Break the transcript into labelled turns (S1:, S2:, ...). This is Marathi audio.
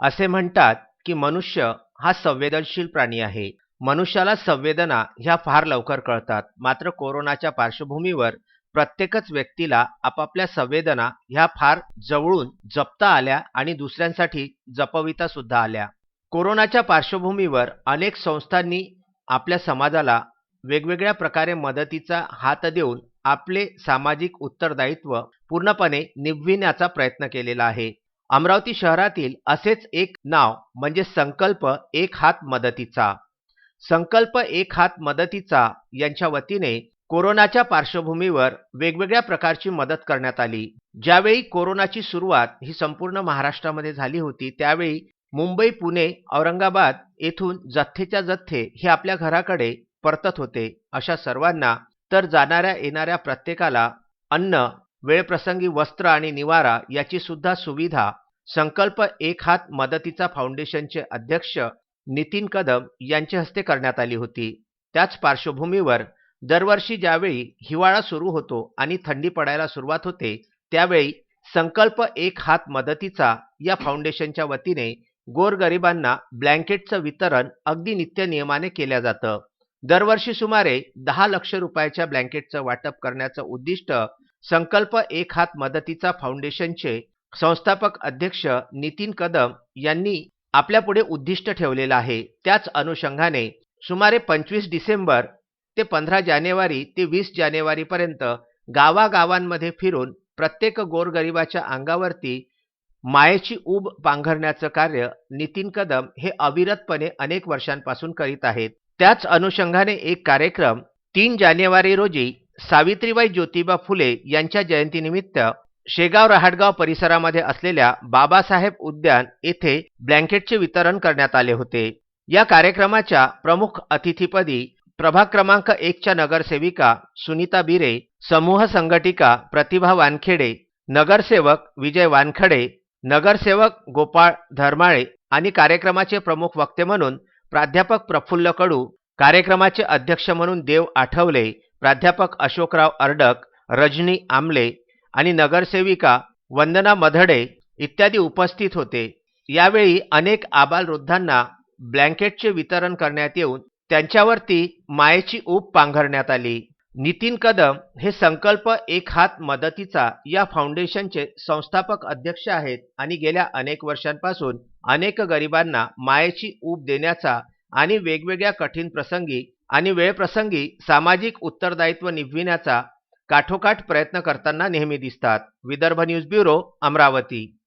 S1: असे म्हणतात की मनुष्य हा संवेदनशील प्राणी आहे. मनुष्याला संवेदना ह्या फार लवकर कळतात. मात्र कोरोनाच्या पार्श्वभूमीवर प्रत्येकच व्यक्तीला आपापल्या संवेदना ह्या फार जवळून जपता आल्या आणि दुसऱ्यांसाठी जपविता सुद्धा आल्या. कोरोनाच्या पार्श्वभूमीवर अनेक संस्थांनी आपल्या समाजाला वेगवेगळ्या प्रकारे मदतीचा हात देऊन आपले सामाजिक उत्तरदायित्व पूर्णपणे निभविण्याचा प्रयत्न केलेला आहे. अमरावती शहरातील असेच एक नाव म्हणजे संकल्प एक हात मदतीचा. संकल्प एक हात मदतीचा यांच्या वतीने कोरोनाच्या पार्श्वभूमीवर वेगवेगळ्या प्रकारची मदत करण्यात आली. ज्यावेळी कोरोनाची सुरुवात ही संपूर्ण महाराष्ट्रामध्ये झाली होती त्यावेळी मुंबई पुणे औरंगाबाद येथून जथ्थेच्या जथ्थे हे आपल्या घराकडे परतत होते. अशा सर्वांना तर जाणाऱ्या येणाऱ्या प्रत्येकाला अन्न वेळप्रसंगी वस्त्र आणि निवारा याची सुद्धा सुविधा संकल्प एक हात मदतीचा फाउंडेशनचे अध्यक्ष नितीन कदम यांच्या हस्ते करण्यात आली होती. त्याच पार्श्वभूमीवर दरवर्षी ज्यावेळी हिवाळा सुरू होतो आणि थंडी पडायला सुरुवात होते त्यावेळी संकल्प एक हात मदतीचा या फाउंडेशनच्या वतीने गोरगरिबांना ब्लँकेटचं वितरण अगदी नित्य नियमाने केल्या जातं. दरवर्षी सुमारे दहा लक्ष रुपयाच्या ब्लँकेटचं वाटप करण्याचं उद्दिष्ट संकल्प एक हात मदतीचा फाउंडेशनचे संस्थापक अध्यक्ष नितीन कदम यांनी आपल्यापुढे उद्दिष्ट ठेवलेलं आहे. त्याच अनुषंगाने सुमारे पंचवीस डिसेंबर ते पंधरा जानेवारी ते वीस जानेवारीपर्यंत गावागावांमध्ये फिरून प्रत्येक गोरगरिबाच्या अंगावरती मायेची ऊब पांघरण्याचं कार्य नितीन कदम हे अविरतपणे अनेक वर्षांपासून करीत आहेत. त्याच अनुषंगाने एक कार्यक्रम तीन जानेवारी रोजी सावित्रीबाई ज्योतिबा फुले यांच्या जयंतीनिमित्त शेगाव रहाटगाव परिसरामध्ये असलेल्या बाबासाहेब उद्यान येथे ब्लँकेटचे वितरण करण्यात आले होते. या कार्यक्रमाच्या प्रमुख अतिथीपदी प्रभाग क्रमांक एकच्या नगरसेविका सुनीता बिरे समूह संघटिका प्रतिभा वानखेडे नगरसेवक विजय वानखडे नगरसेवक गोपाळ धर्माळे आणि कार्यक्रमाचे प्रमुख वक्ते म्हणून प्राध्यापक प्रफुल्ल कडू कार्यक्रमाचे अध्यक्ष म्हणून देव आठवले प्राध्यापक अशोकराव अर्डक रजनी आमले आणि नगरसेविका वंदना मधडे इत्यादी उपस्थित होते. यावेळी अनेक आबालवृद्धांना ब्लँकेटचे वितरण करण्यात येऊन त्यांच्यावरती मायेची ऊब पांघरण्यात आली. नितीन कदम हे संकल्प एक हात मदतीचा या फाउंडेशनचे संस्थापक अध्यक्ष आहेत आणि गेल्या अनेक वर्षांपासून अनेक गरिबांना मायेची ऊब देण्याचा आणि वेगवेगळ्या कठीण प्रसंगी आणि वेळप्रसंगी सामाजिक उत्तरदायित्व निभविण्याचा काठोकाठ प्रयत्न करताना नेहमी दिसतात. Vidarbha news bureau Amravati.